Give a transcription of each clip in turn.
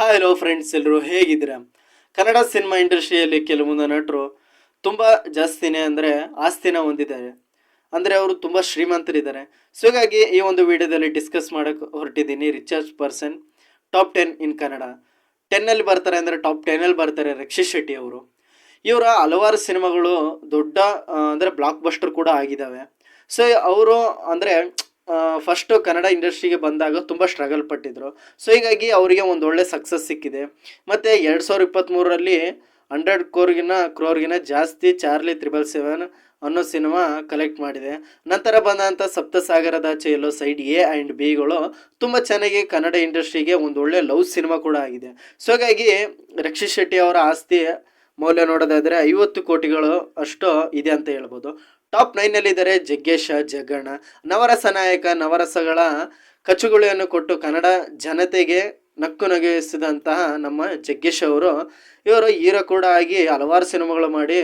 Hi hello friends ಎಲ್ಲರೂ ಹೇಗಿದ್ದೀರಾ? Kannada cinema ಇಂಡಸ್ಟ್ರಿಯಲ್ಲಿ ಕೆಲವೊಂದು ನಟರು ತುಂಬ ಜಾಸ್ತಿನೇ ಅಂದರೆ ಆಸ್ತಿನ ಹೊಂದಿದ್ದಾರೆ. ಅಂದರೆ ಅವರು ತುಂಬ ಶ್ರೀಮಂತರಿದ್ದಾರೆ. ಸೊ ಹೀಗಾಗಿ ಈ ಒಂದು ವಿಡಿಯೋದಲ್ಲಿ ಡಿಸ್ಕಸ್ ಮಾಡೋಕ್ಕೆ ಹೊರಟಿದ್ದೀನಿ richest person top ten in Kannada ಟೆನ್ನಲ್ಲಿ ಬರ್ತಾರೆ ಅಂದರೆ ಟಾಪ್ ಟೆನ್ನಲ್ಲಿ ಬರ್ತಾರೆ ರಕ್ಷಿತ್ ಶೆಟ್ಟಿ ಅವರು. ಇವರ ಹಲವಾರು ಸಿನಿಮಾಗಳು ದೊಡ್ಡ ಅಂದರೆ ಬ್ಲಾಕ್ ಬಸ್ಟರ್ ಕೂಡ ಆಗಿದ್ದಾವೆ. ಸೊ ಅವರು ಅಂದರೆ ಫಸ್ಟು ಕನ್ನಡ ಇಂಡಸ್ಟ್ರಿಗೆ ಬಂದಾಗ ತುಂಬ ಸ್ಟ್ರಗಲ್ ಪಟ್ಟಿದ್ರು. ಸೊ ಹೀಗಾಗಿ ಅವರಿಗೆ ಒಂದು ಒಳ್ಳೆ ಸಕ್ಸಸ್ ಸಿಕ್ಕಿದೆ. ಮತ್ತು ಎರಡು ಸಾವಿರದ ಇಪ್ಪತ್ತ್ಮೂರರಲ್ಲಿ ಹಂಡ್ರೆಡ್ ಕೋರ್ಗಿನ ಕ್ರೋರ್ಗಿನ ಜಾಸ್ತಿ ಚಾರ್ಲಿ ತ್ರಿಬಲ್ ಸೆವೆನ್ ಅನ್ನೋ ಸಿನಿಮಾ ಕಲೆಕ್ಟ್ ಮಾಡಿದೆ. ನಂತರ ಬಂದಂಥ ಸಪ್ತಸಾಗರದ ಚೈಲೋ ಸೈಡ್ ಎ ಆ್ಯಂಡ್ ಬಿಗಳು ತುಂಬ ಚೆನ್ನಾಗಿ ಕನ್ನಡ ಇಂಡಸ್ಟ್ರಿಗೆ ಒಂದು ಒಳ್ಳೆ ಲವ್ ಸಿನಿಮಾ ಕೂಡ ಆಗಿದೆ. ಸೊ ಹಾಗಾಗಿ ರಕ್ಷಿತ್ ಶೆಟ್ಟಿ ಅವರ ಆಸ್ತಿ ಮೌಲ್ಯ ನೋಡೋದಾದರೆ ಐವತ್ತು ಕೋಟಿಗಳು ಅಷ್ಟು ಇದೆ ಅಂತ ಹೇಳ್ಬೋದು. ಟಾಪ್ ನೈನಲ್ಲಿದ್ದಾರೆ ಜಗ್ಗೇಶ ಜಗ್ಗಣ್ಣ ನವರಸ ನಾಯಕ, ನವರಸಗಳ ಕಚುಗುಳಿಯನ್ನು ಕೊಟ್ಟು ಕನ್ನಡ ಜನತೆಗೆ ನಕ್ಕು ನಗಿಸಿದಂತಹ ನಮ್ಮ ಜಗ್ಗೇಶ್ ಅವರು. ಇವರು ಹೀರೋ ಕೂಡ ಆಗಿ ಹಲವಾರು ಸಿನಿಮಾಗಳು ಮಾಡಿ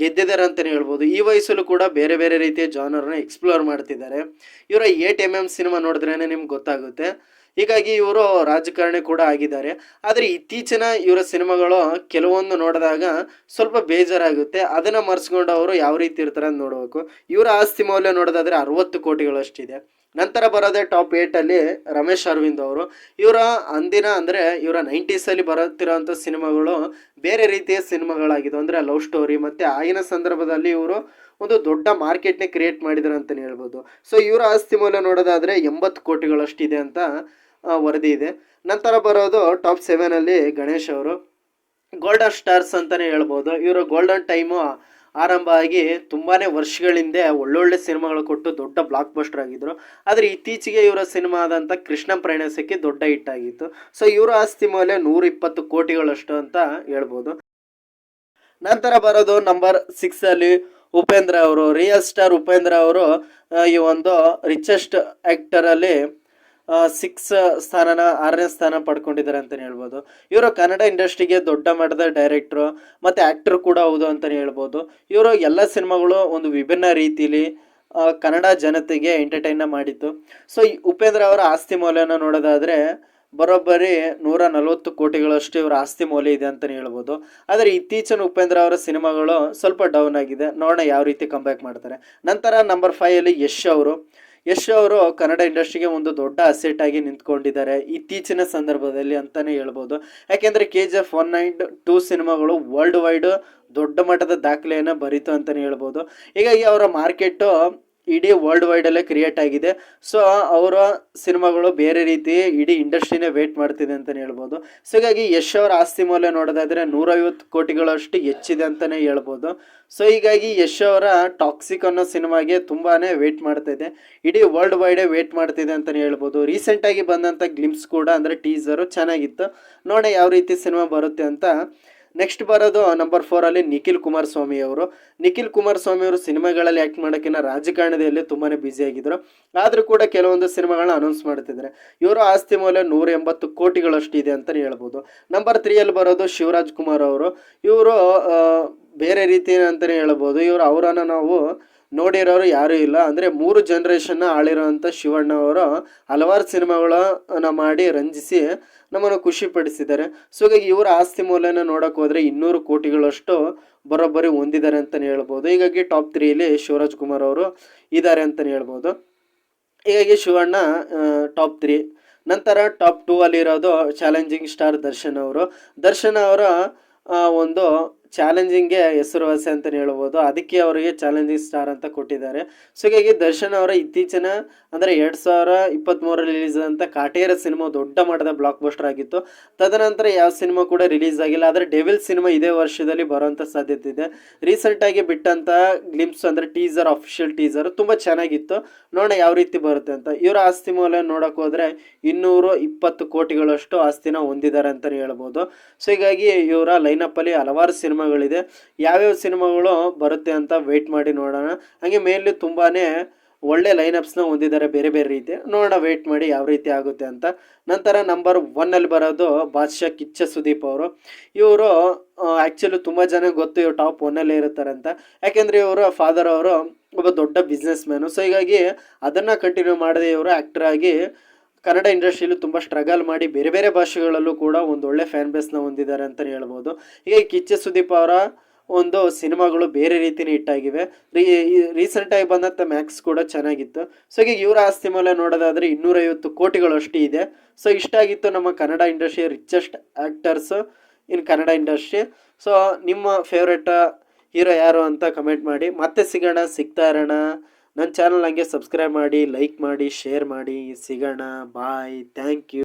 ಗೆದ್ದಿದ್ದಾರೆ ಅಂತಲೇ ಹೇಳ್ಬೋದು. ಈ ವಯಸ್ಸಲ್ಲೂ ಕೂಡ ಬೇರೆ ಬೇರೆ ರೀತಿಯ ಜಾನರ್ನ ಎಕ್ಸ್ಪ್ಲೋರ್ ಮಾಡ್ತಿದ್ದಾರೆ. ಇವರ ಏಟ್ ಎಂ ಎಂ ಸಿನಿಮಾ ನೋಡಿದ್ರೇ ನಿಮ್ಗೆ ಗೊತ್ತಾಗುತ್ತೆ. ಹೀಗಾಗಿ ಇವರು ರಾಜಕಾರಣಿ ಕೂಡ ಆಗಿದ್ದಾರೆ. ಆದರೆ ಇತ್ತೀಚಿನ ಇವರ ಸಿನಿಮಾಗಳು ಕೆಲವೊಂದು ನೋಡಿದಾಗ ಸ್ವಲ್ಪ ಬೇಜಾರಾಗುತ್ತೆ. ಅದನ್ನು ಮರೆಸ್ಕೊಂಡು ಅವರು ಯಾವ ರೀತಿ ಇರ್ತಾರೆ ಅಂತ ನೋಡಬೇಕು. ಇವರ ಆಸ್ತಿ ಮೌಲ್ಯ ನೋಡೋದಾದರೆ ಅರವತ್ತು ಕೋಟಿಗಳಷ್ಟಿದೆ. ನಂತರ ಬರೋದೇ ಟಾಪ್ ಏಯ್ಟಲ್ಲಿ ರಮೇಶ್ ಅರವಿಂದ್ ಅವರು. ಇವರ ಅಂದಿನ ಅಂದರೆ ಇವರ ನೈಂಟೀಸಲ್ಲಿ ಬರುತ್ತಿರೋವಂಥ ಸಿನಿಮಾಗಳು ಬೇರೆ ರೀತಿಯ ಸಿನಿಮಾಗಳಾಗಿದ್ದು ಅಂದರೆ ಲವ್ ಸ್ಟೋರಿ ಮತ್ತು ಆಗಿನ ಸಂದರ್ಭದಲ್ಲಿ ಇವರು ಒಂದು ದೊಡ್ಡ ಮಾರ್ಕೆಟ್ನೇ ಕ್ರಿಯೇಟ್ ಮಾಡಿದ್ರು ಅಂತಲೇ ಹೇಳ್ಬೋದು. ಸೊ ಇವರ ಆಸ್ತಿ ಮೌಲ್ಯ ನೋಡೋದಾದರೆ ಎಂಬತ್ತು ಕೋಟಿಗಳಷ್ಟಿದೆ ಅಂತ ವರದಿ ಇದೆ. ನಂತರ ಬರೋದು ಟಾಪ್ ಸೆವೆನಲ್ಲಿ ಗಣೇಶ್ ಅವರು. ಗೋಲ್ಡನ್ ಸ್ಟಾರ್ಸ್ ಅಂತಲೇ ಹೇಳ್ಬೋದು. ಇವರು ಗೋಲ್ಡನ್ ಟೈಮು ಆರಂಭ ಆಗಿ ತುಂಬಾ ವರ್ಷಗಳಿಂದೆ ಒಳ್ಳೊಳ್ಳೆ ಸಿನಿಮಾಗಳು ಕೊಟ್ಟು ದೊಡ್ಡ ಬ್ಲಾಕ್ ಬಸ್ಟರ್ ಆಗಿದ್ದರು ಆದರೆ ಇತ್ತೀಚೆಗೆ ಇವರ ಸಿನಿಮಾ ಆದಂಥ ಕೃಷ್ಣ ಪ್ರಯಾಣಸಕ್ಕೆ ದೊಡ್ಡ ಹಿಟ್ ಆಗಿತ್ತು. ಸೊ ಇವರ ಆಸ್ತಿ ಮೇಲೆ ನೂರ ಇಪ್ಪತ್ತು ಕೋಟಿಗಳಷ್ಟು ಅಂತ ಹೇಳ್ಬೋದು. ನಂತರ ಬರೋದು ನಂಬರ್ ಸಿಕ್ಸಲ್ಲಿ ಉಪೇಂದ್ರ ಅವರು ರಿಯಲ್ ಸ್ಟಾರ್ ಉಪೇಂದ್ರ ಅವರು ಈ ಒಂದು ರಿಚೆಸ್ಟ್ ಆ್ಯಕ್ಟರಲ್ಲಿ ಸಿಕ್ಸ್ ಸ್ಥಾನನ, ಆರನೇ ಸ್ಥಾನ ಪಡ್ಕೊಂಡಿದ್ದಾರೆ ಅಂತಲೇ ಹೇಳ್ಬೋದು. ಇವರು ಕನ್ನಡ ಇಂಡಸ್ಟ್ರಿಗೆ ದೊಡ್ಡ ಮಟ್ಟದ ಡೈರೆಕ್ಟ್ರು ಮತ್ತು ಆ್ಯಕ್ಟ್ರ್ ಕೂಡ ಹೌದು ಅಂತಲೇ ಹೇಳ್ಬೋದು. ಇವರು ಎಲ್ಲ ಸಿನಿಮಾಗಳು ಒಂದು ವಿಭಿನ್ನ ರೀತಿಲಿ ಕನ್ನಡ ಜನತೆಗೆ ಎಂಟರ್ಟೈನ್ನ ಮಾಡಿತ್ತು ಸೊ ಉಪೇಂದ್ರ ಅವರ ಆಸ್ತಿ ಮೌಲ್ಯನ ನೋಡೋದಾದರೆ, ಬರೋಬ್ಬರಿ ನೂರ ನಲವತ್ತು ಕೋಟಿಗಳಷ್ಟು ಇವರ ಆಸ್ತಿ ಮೌಲ್ಯ ಇದೆ ಅಂತಲೇ ಹೇಳ್ಬೋದು. ಆದರೆ ಇತ್ತೀಚಿನ ಉಪೇಂದ್ರ ಅವರ ಸಿನಿಮಾಗಳು ಸ್ವಲ್ಪ ಡೌನ್ ಆಗಿದೆ. ನೋಡೋಣ ಯಾವ ರೀತಿ ಕಂಬ್ಯಾಕ್ ಮಾಡ್ತಾರೆ. ನಂತರ ನಂಬರ್ ಫೈವಲ್ಲಿ ಯಶ್ ಅವರು. ಯಶ್ ಅವರು ಕನ್ನಡ ಇಂಡಸ್ಟ್ರಿಗೆ ಒಂದು ದೊಡ್ಡ ಅಸೆಟ್ ಆಗಿ ನಿಂತ್ಕೊಂಡಿದ್ದಾರೆ. ಇತ್ತೀಚಿನ ಸಂದರ್ಭದಲ್ಲಿ ಅಂತಾನೆ ಹೇಳ್ಬೋದು. ಯಾಕೆಂದ್ರೆ K G F one nine two ಸಿನಿಮಾಗಳು ವರ್ಲ್ಡ್ ವೈಡ್ ದೊಡ್ಡ ಮಟ್ಟದ ದಾಖಲೆಯನ್ನು ಬರೀತು ಅಂತಲೇ ಹೇಳ್ಬೋದು. ಹೀಗಾಗಿ ಅವರ ಮಾರ್ಕೆಟು ಇಡೀ ವರ್ಲ್ಡ್ ವೈಡಲ್ಲೇ ಕ್ರಿಯೇಟ್ ಆಗಿದೆ. ಸೊ ಅವರ ಸಿನಿಮಾಗಳು ಬೇರೆ ರೀತಿ ಇಡೀ ಇಂಡಸ್ಟ್ರಿನೇ ವೇಟ್ ಮಾಡ್ತಿದೆ ಅಂತಲೇ ಹೇಳ್ಬೋದು. ಸೊ ಹೀಗಾಗಿ ಯಶ್ ಅವರ ಆಸ್ತಿ ಮೌಲ್ಯ ನೋಡೋದಾದರೆ ನೂರೈವತ್ತು ಕೋಟಿಗಳಷ್ಟು ಹೆಚ್ಚಿದೆ ಅಂತಲೇ ಹೇಳ್ಬೋದು. ಸೊ ಹೀಗಾಗಿ ಯಶ್ ಅವರ ಟಾಕ್ಸಿಕ್ ಅನ್ನೋ ಸಿನಿಮಾಗೆ ತುಂಬಾ ವೇಟ್ ಮಾಡ್ತಾ ಇದೆ. ಇಡೀ ವರ್ಲ್ಡ್ ವೈಡೇ ವೇಟ್ ಮಾಡ್ತಿದೆ ಅಂತಲೇ ಹೇಳ್ಬೋದು. ರೀಸೆಂಟಾಗಿ ಬಂದಂಥ ಗ್ಲಿಮ್ಸ್ ಕೂಡ ಅಂದರೆ ಟೀಸರು ಚೆನ್ನಾಗಿತ್ತು. ನೋಡೋಣ ಯಾವ ರೀತಿ ಸಿನಿಮಾ ಬರುತ್ತೆ ಅಂತ. ನೆಕ್ಸ್ಟ್ ಬರೋದು ನಂಬರ್ ಫೋರಲ್ಲಿ ನಿಖಿಲ್ ಕುಮಾರಸ್ವಾಮಿ ಅವರು. ನಿಖಿಲ್ ಕುಮಾರಸ್ವಾಮಿ ಅವರು ಸಿನಿಮಾಗಳಲ್ಲಿ ಆ್ಯಕ್ಟ್ ಮಾಡೋಕ್ಕಿಂತ ರಾಜಕಾರಣದಲ್ಲಿ ತುಂಬಾ ಆಗಿದ್ರು. ಆದರೂ ಕೂಡ ಕೆಲವೊಂದು ಸಿನಿಮಾಗಳನ್ನ ಅನೌನ್ಸ್ ಮಾಡ್ತಿದ್ದಾರೆ. ಇವರ ಆಸ್ತಿ ಮೌಲ್ಯ ನೂರ ಎಂಬತ್ತು ಕೋಟಿಗಳಷ್ಟು ಇದೆ ಅಂತಲೇ ಹೇಳ್ಬೋದು. ನಂಬರ್ ತ್ರೀಯಲ್ಲಿ ಬರೋದು ಶಿವರಾಜ್ ಕುಮಾರ್ ಅವರು. ಇವರು ಬೇರೆ ರೀತಿ ಅಂತಲೇ ಹೇಳ್ಬೋದು. ಇವರು ಅವರನ್ನು ನಾವು ನೋಡಿರೋರು ಯಾರೂ ಇಲ್ಲ. ಅಂದರೆ ಮೂರು ಜನ್ರೇಷನ್ನ ಆಳಿರೋವಂಥ ಶಿವಣ್ಣ ಅವರು ಹಲವಾರು ಸಿನಿಮಾಗಳನ್ನ ಮಾಡಿ ರಂಜಿಸಿ ನಮ್ಮನ್ನು ಖುಷಿಪಡಿಸಿದ್ದಾರೆ ಸೊ ಹೀಗಾಗಿ ಇವರ ಆಸ್ತಿ ಮೌಲ್ಯನ ನೋಡೋಕೆ ಹೋದರೆ ಇನ್ನೂರು ಕೋಟಿಗಳಷ್ಟು ಬರೋಬ್ಬರಿ ಹೊಂದಿದ್ದಾರೆ ಅಂತಲೇ ಹೇಳ್ಬೋದು. ಹೀಗಾಗಿ ಟಾಪ್ ತ್ರೀಯಲ್ಲಿ ಶಿವರಾಜ್ ಕುಮಾರ್ ಅವರು ಇದ್ದಾರೆ ಅಂತಲೇ ಹೇಳ್ಬೋದು. ಹೀಗಾಗಿ ಶಿವಣ್ಣ ಟಾಪ್ ತ್ರೀ ನಂತರ ಟಾಪ್ ಟೂ ಅಲ್ಲಿರೋದು ಚಾಲೆಂಜಿಂಗ್ ಸ್ಟಾರ್ ದರ್ಶನ್ ಅವರು. ದರ್ಶನ್ ಅವರ ಒಂದು ಚಾಲೆಂಜಿಂಗ್ಗೆ ಹೆಸರುವಾಸಿ ಅಂತಲೇ ಹೇಳ್ಬೋದು. ಅದಕ್ಕೆ ಅವರಿಗೆ ಚಾಲೆಂಜಿಂಗ್ ಸ್ಟಾರ್ ಅಂತ ಕೊಟ್ಟಿದ್ದಾರೆ. ಸೊ, ಹೀಗಾಗಿ ದರ್ಶನ್ ಅವರ ಇತ್ತೀಚಿನ ಅಂದರೆ ಎರಡು ಸಾವಿರ ಇಪ್ಪತ್ತ್ಮೂರಲ್ಲಿ ರಿಲೀಸ್ ಆದಂಥ ಕಾಟೇರ ಸಿನಿಮಾ ದೊಡ್ಡ ಮಟ್ಟದ ಬ್ಲಾಕ್ ಬಸ್ಟರ್ ಆಗಿತ್ತು. ತದನಂತರ ಯಾವ ಸಿನಿಮಾ ಕೂಡ ರಿಲೀಸ್ ಆಗಿಲ್ಲ. ಆದರೆ ಡೆವಿಲ್ ಸಿನಿಮಾ ಇದೇ ವರ್ಷದಲ್ಲಿ ಬರುವಂಥ ಸಾಧ್ಯತೆ ಇದೆ. ರೀಸೆಂಟಾಗಿ ಬಿಟ್ಟಂಥ ಗ್ಲಿಮ್ಸ್ ಅಂದರೆ ಟೀಸರ್ ಅಫಿಷಿಯಲ್ ಟೀಸರ್ ತುಂಬ ಚೆನ್ನಾಗಿತ್ತು. ನೋಡೋಣ ಯಾವ ರೀತಿ ಬರುತ್ತೆ ಅಂತ. ಇವರ ಆಸ್ತಿ ಮೌಲ್ಯ ನೋಡೋಕೆ ಹೋದರೆ ಇನ್ನೂರು ಇಪ್ಪತ್ತು ಕೋಟಿಗಳಷ್ಟು ಆಸ್ತಿನ ಹೊಂದಿದ್ದಾರೆ ಅಂತಲೇ ಹೇಳ್ಬೋದು. ಸೊ, ಹೀಗಾಗಿ ಇವರ ಲೈನಪ್ಪಲ್ಲಿ ಹಲವಾರು ಸಿನಿಮಾಗಳಿದೆ. ಯಾವ್ಯಾವ ಸಿನಿಮಾಗಳು ಬರುತ್ತೆ ಅಂತ ವೆಯ್ಟ್ ಮಾಡಿ ನೋಡೋಣ. ಹಾಗೆ ಮೇನ್ಲಿ ತುಂಬಾ ಒಳ್ಳೆ ಲೈನಪ್ಸ್ನ ಹೊಂದಿದ್ದಾರೆ ಬೇರೆ ಬೇರೆ ರೀತಿ. ನೋಡೋಣ ವೆಯ್ಟ್ ಮಾಡಿ ಯಾವ ರೀತಿ ಆಗುತ್ತೆ ಅಂತ. ನಂತರ ನಂಬರ್ ಒನ್ನಲ್ಲಿ ಬರೋದು ಬಾದ್ಶಾ ಕಿಚ್ಚ ಸುದೀಪ್ ಅವರು. ಇವರು ಆ್ಯಕ್ಚುಲಿ ತುಂಬ ಜನ ಗೊತ್ತು ಇವರು ಟಾಪ್ ಒನ್ನಲ್ಲೇ ಇರ್ತಾರೆ ಅಂತ. ಯಾಕೆಂದರೆ ಇವರು ಫಾದರ್ ಅವರು ಒಬ್ಬ ದೊಡ್ಡ ಬಿಸ್ನೆಸ್ ಮ್ಯಾನು ಸೊ ಹೀಗಾಗಿ ಅದನ್ನು ಕಂಟಿನ್ಯೂ ಮಾಡದೆ ಇವರು ಆ್ಯಕ್ಟರ್ ಆಗಿ ಕನ್ನಡ ಇಂಡಸ್ಟ್ರಿಯಲ್ಲೂ ತುಂಬ ಸ್ಟ್ರಗಲ್ ಮಾಡಿ ಬೇರೆ ಬೇರೆ ಭಾಷೆಗಳಲ್ಲೂ ಕೂಡ ಒಂದು ಒಳ್ಳೆ ಫ್ಯಾನ್ ಬೇಸ್ನ ಹೊಂದಿದ್ದಾರೆ ಅಂತಲೇ ಹೇಳ್ಬೋದು. ಹೀಗೆ ಕಿಚ್ಚ ಸುದೀಪ್ ಅವರ ಒಂದು ಸಿನಿಮಾಗಳು ಬೇರೆ ರೀತಿನೇ ಹಿಟ್ಟಾಗಿವೆ ರೀ ರೀಸೆಂಟಾಗಿ ಬಂದಂಥ ಮ್ಯಾಕ್ಸ್ ಕೂಡ ಚೆನ್ನಾಗಿತ್ತು. ಸೊ ಈಗ ಇವರ ಆಸ್ತಿ ಮೇಲೆ ನೋಡೋದಾದರೆ ಇನ್ನೂರೈವತ್ತು ಕೋಟಿಗಳಷ್ಟು ಇದೆ. ಸೊ ಇಷ್ಟಾಗಿತ್ತು ನಮ್ಮ Kannada ಇಂಡಸ್ಟ್ರಿಯ richest actors in Kannada industry so ನಿಮ್ಮ ಫೇವ್ರೆಟ್ ಹೀರೋ ಯಾರು ಅಂತ ಕಮೆಂಟ್ ಮಾಡಿ. ಮತ್ತೆ ಸಿಗೋಣ, ಸಿಗ್ತಾ ಇರೋಣ. ನನ್ನ ಚಾನಲ್ ಹಂಗೆ ಸಬ್ಸ್ಕ್ರೈಬ್ ಮಾಡಿ ಲೈಕ್ ಮಾಡಿ ಶೇರ್ ಮಾಡಿ ಸಿಗೋಣ. Bye thank you